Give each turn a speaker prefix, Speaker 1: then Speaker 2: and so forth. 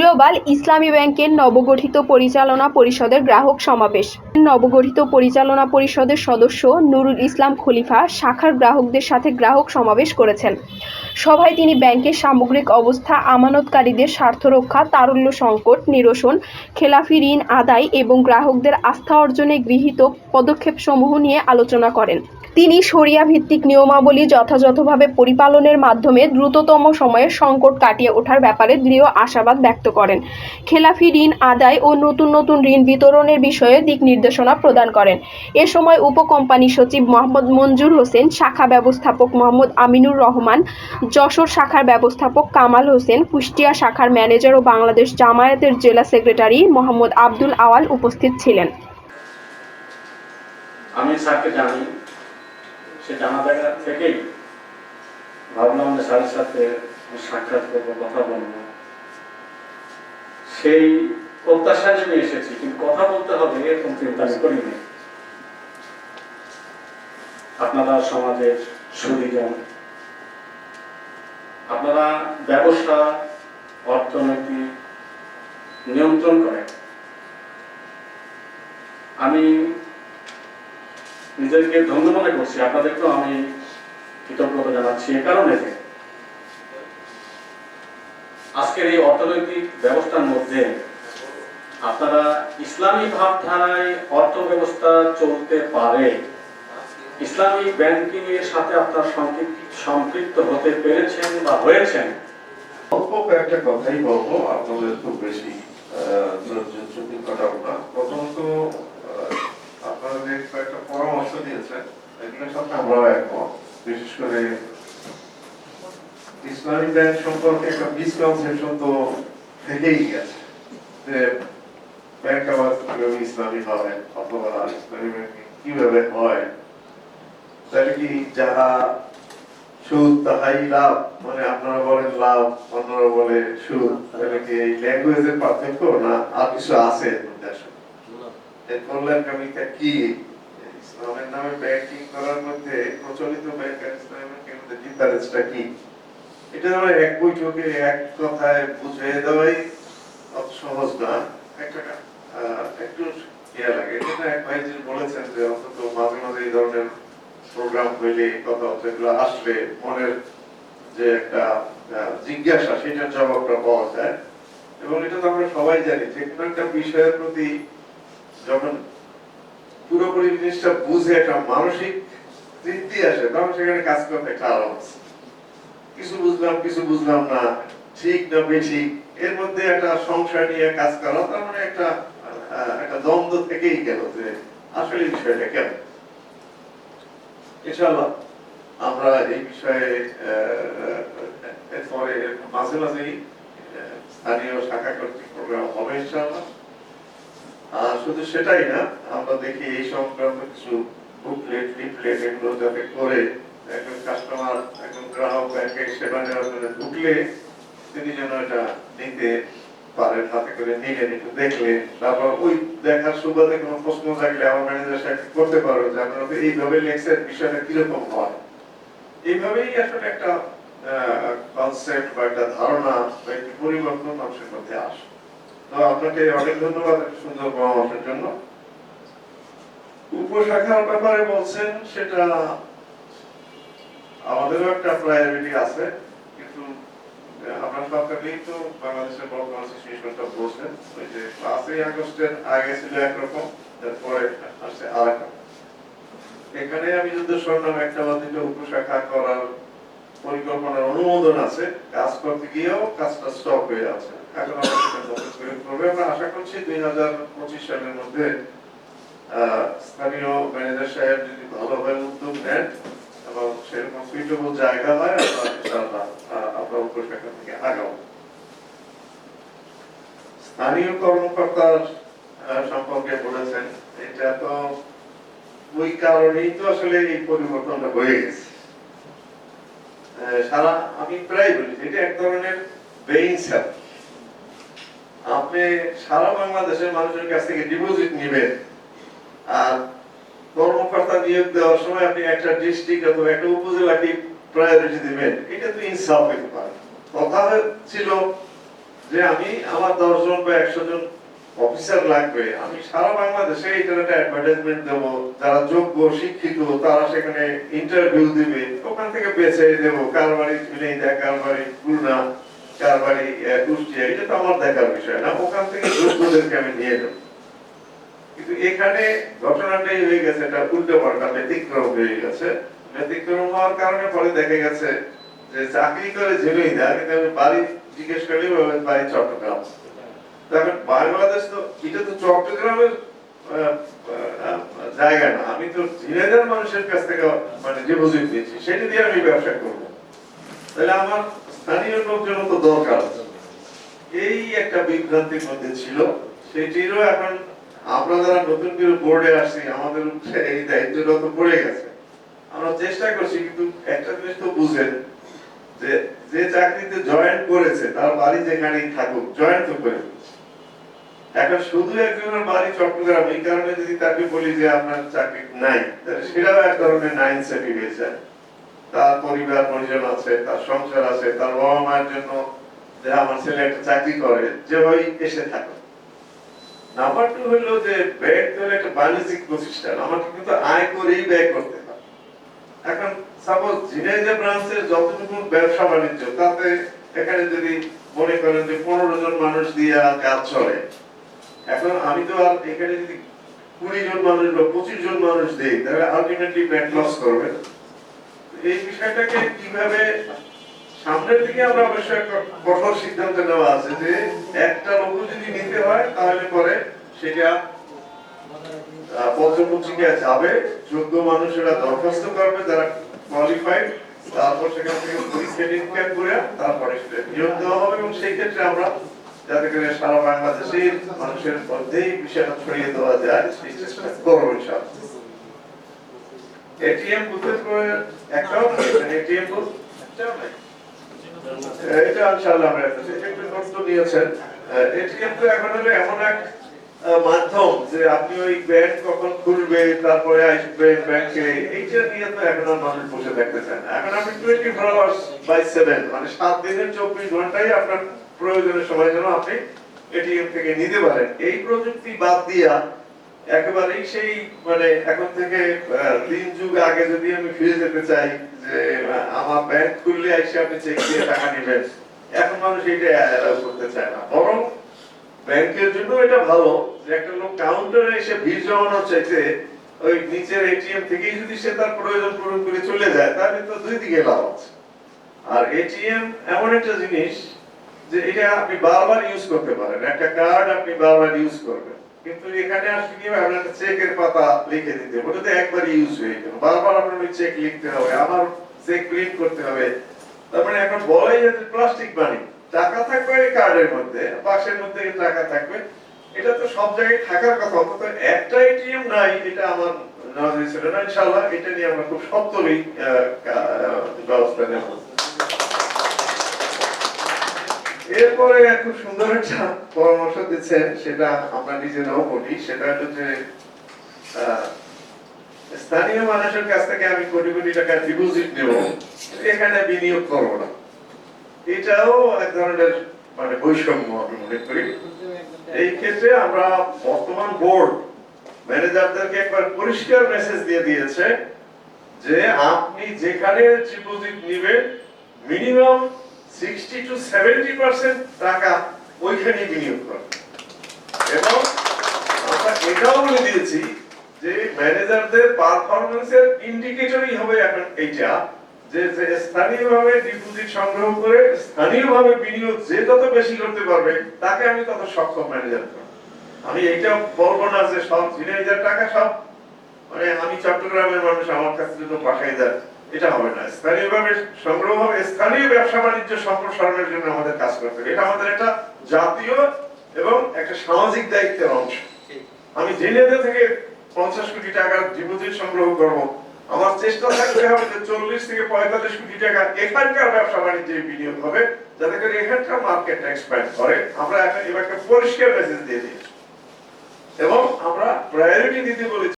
Speaker 1: Global ইসলামী ব্যাংকের নবগঠিত পরিচালনা পরিষদের গ্রাহক সমাবেশ। নবগঠিত পরিচালনা পরিষদের সদস্য নুরুল ইসলাম খলিফা শাখার গ্রাহকদের সাথে গ্রাহক সমাবেশ করেছেন। সভায় তিনি ব্যাংকের সামগ্রিক অবস্থা, আমানতকারীদের স্বার্থ রক্ষা, তারল্য সংকট নিরসন, খেলাফি ঋণ আদায় এবং গ্রাহকদের আস্থা অর্জনে গৃহীত পদক্ষেপসমূহ নিয়ে আলোচনা করেন। তিনি শরিয়া ভিত্তিক নিয়মাবলী যথাযথভাবে পরিপালনের মাধ্যমে দ্রুততম সময়ে সংকট কাটিয়ে ওঠার ব্যাপারে দৃঢ় আশাবাদ ব্যক্ত করেন। খেলাফি ঋণ আদায় ও নতুন নতুন ঋণ বিতরণের বিষয়ে দিক নির্দেশনা প্রদান করেন। এ সময় উপকোম্পানি সচিব মোহাম্মদ মঞ্জুর হোসেন, শাখা ব্যবস্থাপক মোহাম্মদ আমিনুর রহমান, যশোর শাখার ব্যবস্থাপক কামাল হোসেন, কুষ্টিয়া শাখার ম্যানেজার ও বাংলাদেশ জামায়াতের জেলা সেক্রেটারি মোহাম্মদ আব্দুল আওয়াল উপস্থিত ছিলেন।
Speaker 2: আমি স্যারকে জানি সে জানা জায়গা থেকেই ভাবলাম যে স্যারের সাথে সাক্ষাৎ করব, কথা বলব। সেই প্রত্যাশা নিয়ে এসেছি, কিন্তু কথা বলতে হবে এরকম চিন্তা করিনি। আপনারা সমাজের সুদীজন। আপনারা ব্যবসা, অর্থনীতি নিয়ন্ত্রণ করেন। আমি নিজেকে ধন্য মনে করছি। আপনাদেরকেও আমি কৃতজ্ঞতা জানাচ্ছি এ কারণে যে আজকের এই অর্থনৈতিক ব্যবস্থার মধ্যে আপনারা ইসলামী ভাবধারায় অর্থ ব্যবস্থা চলতে পারে। ইসলামী ব্যাংকিং এর সাথে আপনার সম্পৃক্ত- হতে পেরেছেন বা হয়েছেন?
Speaker 3: অল্প কয়েকটা কথাই বলব আপনাদের খুব বেশি আহ, ধৈর্য চুক্তি কাটাবো না প্রথমত আহ, আপনারা যে কয়েকটা পরামর্শ দিয়েছেন এগুলোর সাথে আমরাও একমত বিশেষ করে ইসলামী ব্যাংক সম্পর্কে একটা মিসকনসেপশন তো থেকেই গেছে, যে ব্যাংক আবার কীভাবে ইসলামী হয় অথবা ইসলামী ব্যাংক কীভাবে হয়, তাহলে কি যারা সুদ, তাহাই লাভ মানে আপনারা বলেন লাভ, অন্যরা বলে সুদ, তাহলে কি এই ল্যাঙ্গুয়েজের পার্থক্য না আর কিছু আছে এর মধ্যে আসলে? কি ইসলামের নামে ব্যাংকিং করার মধ্যে প্রচলিত ব্যাংক ইসলামের মধ্যে ডিফারেন্সটা কি? এটা আমরা এক বৈঠকে এক কথায় বুঝিয়ে দেওয়াই সহজ না। একটা একটু ইয়ে লাগে এটা এক ভাই যে বলেছেন যে অন্তত মাঝে মাঝে এই ধরনের প্রোগ্রাম হইলে কথা যেগুলো আসলে মনের যে একটা জিজ্ঞাসা সেটার জবাবটা পাওয়া যায়। এবং এটা তো আমরা সবাই জানি যে কোনো একটা বিষয়ের প্রতি যখন পুরোপুরি জিনিসটা বুঝে একটা মানসিক তৃপ্তি আসে তখন সেখানে কাজ করতে একটা আরাম আছে। কিছু বুঝলাম কিছু বুঝলাম না, ঠিক না বেঠিক, এর মধ্যে একটা সংশয় নিয়ে কাজ করা, তার মানে একটা একটা দ্বন্দ্ব থেকেই গেল যে আসলে বিষয়টা কেমন। ইনশাআল্লাহ, আমরা এই বিষয়ে মাঝে মাঝেই স্থানীয় শাখা কর্তৃক প্রোগ্রাম হবে ইনশাআল্লাহ। আর শুধু সেটাই না, আমরা দেখি এই সংক্রান্ত কিছু বুকলেট লিফলেট এগুলো যাতে করে একজন কাস্টমার একজন গ্রাহক ব্যাংকে সেবা নেওয়ার জন্য ঢুকলে তিনি যেন এটা নিতে পারেন হাতে করে নিলেন, একটু দেখলে তারপর ওই দেখার সুবাদে কোনো প্রশ্ন থাকলে আমার ম্যানেজার সাহেব করতে পারো যে আপনারা এইভাবে লেখছেন, বিষয়টা কীরকম হয়? এইভাবেই আসলে একটা কনসেপ্ট বা একটা ধারণা বা পরিবর্তন মানুষের মধ্যে আসে। আপনাকে অনেক ধন্যবাদ সুন্দর পরামর্শের জন্য। উপশাখার ব্যাপারে বলছেন, সেটা আমাদেরও একটা প্রায়োরিটি আছে, কিন্তু সরকারই তো বাংলাদেশের বর্তমান বলছেন। ওই যে পাঁচই আগস্টের আগে ছিল একরকম, তারপরে আসছে আর এখানে আমি যদি শুনলাম একটা বা উপশাখা করার পরিকল্পনার অনুমোদন আছে, কাজ করতে গিয়েও কাজটা স্টপ হয়ে আছে এখন আমরা আশা করছি দুই হাজার পঁচিশ সালের মধ্যে স্থানীয় ম্যানেজার সাহেব যদি ভালোভাবে উদ্যোগ নেন এবং সেরকম সুইটেবল জায়গা হয়, আমরা থেকে স্থানীয় কর্মকর্তার সম্পর্কে বলেছেন, এটা তো ওই কারণেই তো আসলে এই পরিবর্তনটা হয়ে গেছে। সারা আমি প্রায় বলি, এটা এক ধরনের বেইন আপনি সারা বাংলাদেশের মানুষের কাছ থেকে ডিপোজিট নেবেন, আর কর্মকর্তা নিয়োগ দেওয়ার সময় আপনি একটা ডিস্ট্রিক্ট অথবা একটা উপজেলাকে প্রায়োরিটি দিবেন, এটা তো ইনসাফ হইতে পারে। কথা ছিল যে আমি আমার দশজন বা একশো জন অফিসার লাগবে। আমি সারা বাংলাদেশে অ্যাডভার্টাইজমেন্ট দেবো। যারা যোগ্য, শিক্ষিত, তারা সেখানে ইন্টারভিউ দিবে। ওখান থেকে বেছে দেবো। কার বাড়ি ঝিনাইদহ কার বাড়ি খুলনা কার বাড়ি কুষ্টিয়া, এটা তো আমার দেখার বিষয় না। ওখান থেকে যোগ্যদেরকে আমি নিয়ে কিন্তু এখানে ঘটনাটাই হয়ে গেছে, এটা উল্টো পাল্টা ব্যতিক্রম হয়ে গেছে। ব্যতিক্রম হওয়ার কারণে পরে দেখা গেছে যে চাকরি করে জেনেই না কিন্তু আমি বাড়ি জিজ্ঞেস বলবে বাড়ি চট্টগ্রাম। দেখেন বাংলাদেশ তো, এটা তো চট্টগ্রামের জায়গা না। আমি তো ঝিনাইদার মানুষের কাছ থেকে মানে ডিপোজিট দিয়েছি সেটা দিয়ে আমি ব্যবসা করব। তাহলে আমার স্থানীয় লোকজন তো দরকার। এই একটা বিভ্রান্তির মধ্যে ছিল। সেটিরও এখন আমরা যারা নতুন করে বোর্ডে আসছি, আমাদের এই দায়িত্বটা তো পড়ে গেছে। আমরা চেষ্টা করছি, কিন্তু একটা জিনিস তো বুঝেন, যে যে চাকরিতে জয়েন করেছে, তার বাড়ি যেখানেই থাকুক জয়েন তো করে। এখন শুধু একজনের বাড়ি চট্টগ্রাম, এই কারণে যদি তাকে বলি যে আপনার চাকরি নাই, তাহলে সেটাও এক ধরনের নাইন যায় তার পরিবার পরিজন আছে, তার সংসার আছে, তার বাবা মায়ের জন্য যে আমার ছেলে একটা চাকরি করে যেভাবেই এসে থাকে। নাম্বার টু হলো যে হলো একটা বাণিজ্যিক প্রতিষ্ঠান, আমাকে কিন্তু আয় করেই ব্যয় করতে এখন সাপোজ ব্রাঞ্চের যতটুকু ব্যবসা বাণিজ্য, তাতে এখানে যদি মনে করেন যে পনেরো জন মানুষ দিয়ে কাজ চলে এখন আমি তো আর এখানে যদি কুড়ি জন মানুষ বা পঁচিশ জন মানুষ দিই তাহলে আলটিমেটলি ব্যাংক লস করবে। এই বিষয়টাকে কীভাবে সামনের দিকে আমরা অবশ্যই একটা কঠোর সিদ্ধান্ত নেওয়া আছে যে একটা লোক যদি নিতে হয় তাহলে পরে সেটা আহ, পত্রপত্রিকায় যাবে যোগ্য মানুষেরা দরখাস্ত করবে যারা কোয়ালিফাইড তারপর সেখান থেকে পরীক্ষা নিরীক্ষা করে তারপরে সেটা নিয়োগ দেওয়া হবে এবং সেই ক্ষেত্রে আমরা যাতে করে সারা বাংলাদেশের মানুষের মধ্যেই বিষয়টা ছড়িয়ে দেওয়া যায়, সেই চেষ্টা করব এটিএম বুথের একটাও এটিএম এটা আমরা এটিএম তো এখন হলো এমন এক মাধ্যম যে আপনি ওই ব্যাংক কখন খুলবে, তারপরে আসবে ব্যাংকে, এইটা নিয়ে তো এখন মানুষ বসে থাকতে চায় না। এখন আপনি twenty four hours by seven মানে সাত দিনের চব্বিশ ঘন্টাই আপনার প্রয়োজনের সময় যেন আপনি এটিএম থেকে নিতে পারেন। এই প্রযুক্তি বাদ দিয়া একেবারেই সেই মানে এখন থেকে তিন যুগ আগে যদি আমি ফিরে যেতে চাই, যে আমার ব্যাংক খুললে এসে আপনি চেক দিয়ে টাকা নেবেন, এখন মানুষ এটা allow করতে চায় না। বরং ব্যাংকের জন্য এটা ভালো যে একটা লোক কাউন্টারে এসে ভিড় জমানোর চাইতে ওই নিচের এটিএম থেকেই যদি সে তার প্রয়োজন পূরণ করে চলে যায়, তাহলে তো দুই দিকে লাভ আছে। আর এটিএম এমন একটা জিনিস যে এটা আপনি বারবার ইউজ করতে পারেন। একটা কার্ড আপনি বারবার ইউজ করবেন। কিন্তু এখানে আসলে কি আপনার চেকের পাতা লিখে দিতে ওটা তো একবার ইউজ হয়ে গেল। বারবার আপনার ওই চেক লিখতে হবে আবার চেক প্রিন্ট করতে হবে। তার মানে এখন বলাই যাচ্ছে প্লাস্টিক মানি টাকা থাকবে এই কার্ডের মধ্যে বাক্সের মধ্যে টাকা থাকবে। এটা তো সব জায়গায় থাকার কথা, অন্তত একটা এটিএম নাই, এটা আমার নজরে ছিল না, ইনশাআল্লাহ, এটা নিয়ে আমরা খুব সত্তরই ব্যবস্থা নেব এরপরে খুব সুন্দর একটা পরামর্শ দিচ্ছেন সেটা আমরা নিজেরাও বলি, সেটা হলো যে স্থানীয় মানুষের কাছ থেকে আমি কোটি কোটি টাকা ডিপোজিট নেব, এখানে বিনিয়োগ করব না। এটাও এক ধরনের মানে বৈষম্য আমি মনে করি। এই ক্ষেত্রে আমরা বর্তমান বোর্ড ম্যানেজারদেরকে একবার পরিষ্কার মেসেজ দিয়ে দিয়েছে যে, আপনি যেখানে ডিপোজিট নেবেন, minimum sixty two seventy percent টাকা ওইখানেই বিনিয়োগ করেন এবং আমরা এটাও বলে দিয়েছি যে ম্যানেজারদের পারফরমেন্সের ইন্ডিকেটরই হবে এখন এইটা, যে স্থানীয়ভাবে ডিপোজিট সংগ্রহ করে স্থানীয়ভাবে বিনিয়োগ যে যত বেশি করতে পারবে, তাকে আমি তত সক্ষম ম্যানেজার করব। আমি এইটা বলব না যে সব ঝিনাইদার টাকা সব মানে আমি চট্টগ্রামের মানুষ, আমার কাছে যদি পাঠাই দেয়। এটা হবে না। স্থানীয়ভাবে সংগ্রহ স্থানীয় ব্যবসা বাণিজ্য সম্প্রসারণের জন্য আমাদের কাজ করতে হবে। এটা আমাদের একটা জাতীয় এবং একটা সামাজিক দায়িত্বের অংশ। আমি জেনেদে থেকে পঞ্চাশ কোটি টাকার ডিপোজিট সংগ্রহ করব। আমার চেষ্টা থাকতে হবে যে চল্লিশ থেকে পঁয়তাল্লিশ কোটি টাকা এখানকার ব্যবসা বাণিজ্যে বিনিয়োগ হবে, যাতে করে এখানকার মার্কেটটা এক্সপ্যান্ড করে। আমরা এখন এবার একটা পরিষ্কার মেসেজ দিয়ে দিয়েছি। এবং আমরা প্রায়োরিটি দিতে বলেছি।